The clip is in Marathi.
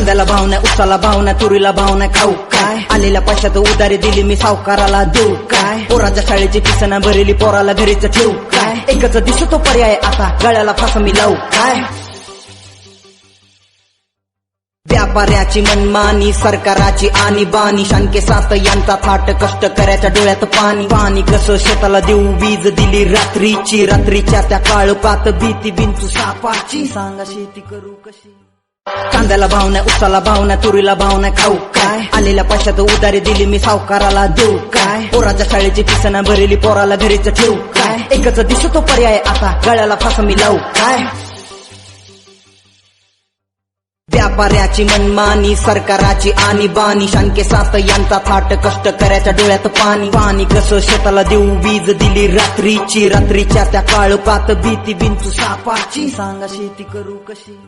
कांद्याला भाव नाही उसाला भाव नाही तुरीला भाव नाही खाऊ काय? आलेल्या पैशात उधारी दिली मी सावकाराला देऊ काय? पोराच्या शाळेची पिसना भरली पोराला घरीच ठेवू काय? एकच दिसतो पर्याय आता गळ्याला फास मी लावू काय? व्यापाऱ्याची मनमानी सरकाराची आणि बाणी शांके सात यांचा थाट कष्ट करायच्या डोळ्यात पाणी. पाणी कसं शेताला देऊ? वीज दिली रात्रीची रात्रीच्या त्या काळोखात भीती बिंचू सापाची. सांगा शेती करू कशी? कांद्याला भाव नाही उसाला भाव नाही तुरीला भाव नाही खाऊ काय? आलेल्या पैशात उधारी दिली मी सावकाराला देऊ काय? पोराच्या शाळेची पिसना भरली पोराला घरीच ठेवू काय? एकच दिसतो पर्याय आता गळ्याला फास मी लावू काय? व्यापाऱ्याची मनमानी सरकाराची आणि बाणी शानके सात यांचा थाट कष्ट करायच्या डोळ्यात पाणी. पाणी कसं शेताला देऊ? वीज दिली रात्रीची रात्रीच्या त्या काळोखात भीती बिंचू सापाची. सांगा शेती करू कशी?